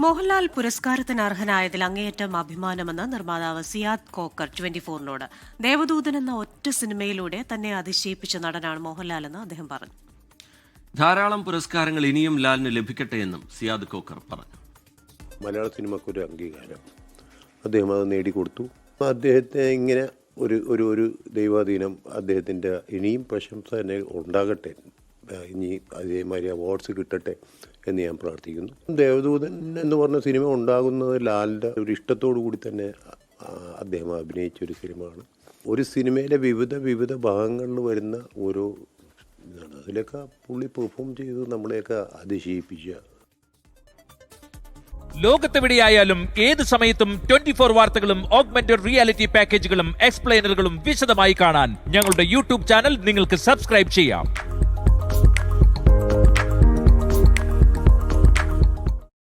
മോഹൻലാൽ പുരസ്കാരത്തിന് അർഹനായതിൽ അങ്ങേയറ്റം അഭിമാനമെന്ന് നിർമ്മാതാവ് സിയാദ് കോക്കർ ട്വന്റി ഫോറിനോട് ദേവദൂതൻ എന്ന ഒറ്റ സിനിമയിലൂടെ തന്നെ അതിശയിപ്പിച്ച നടനാണ് മോഹൻലാൽ എന്ന് അദ്ദേഹം പറഞ്ഞു. ധാരാളം പുരസ്കാരങ്ങൾ ഇനിയും ലാലിന് ലഭിക്കട്ടെ എന്നും സിയാദ് കോക്കർ പറഞ്ഞു. മലയാള സിനിമക്കൊരു അംഗീകാരം. അദ്ദേഹം അത് നേടിക്കൊടുത്തു. അദ്ദേഹത്തെ ഇങ്ങനെ ഒരു ഒരു ഒരു ദൈവാധീനം അദ്ദേഹത്തിന്റെ ഇനിയും പ്രശംസ തന്നെ ഉണ്ടാകട്ടെ. ഇനി അതേമാതിരി അവാർഡ്സ് കിട്ടട്ടെ എന്ന് ഞാൻ പ്രാർത്ഥിക്കുന്നു. ദേവദൂതൻ എന്ന് പറഞ്ഞ സിനിമ ഉണ്ടാകുന്നത് ലാലിന്റെ ഒരു ഇഷ്ടത്തോടു കൂടി തന്നെ അദ്ദേഹം അഭിനയിച്ച ഒരു സിനിമയാണ്. ഒരു സിനിമയിലെ വിവിധ വിവിധ ഭാഗങ്ങളിൽ വരുന്ന ഓരോ ഇതാണ് അതിലൊക്കെ പുള്ളി പെർഫോം ചെയ്ത് നമ്മളെയൊക്കെ അതിശയിപ്പിച്ച ലോകത്തെവിടെയായാലും ഏത് സമയത്തും ട്വന്റി ഫോർ വാർത്തകളും ഓഗ്മെന്റഡ് റിയാലിറ്റി പാക്കേജുകളും എക്സ്പ്ലെയിനറുകളും വിശദമായി കാണാൻ ഞങ്ങളുടെ യൂട്യൂബ് ചാനൽ നിങ്ങൾക്ക് സബ്സ്ക്രൈബ് ചെയ്യാം.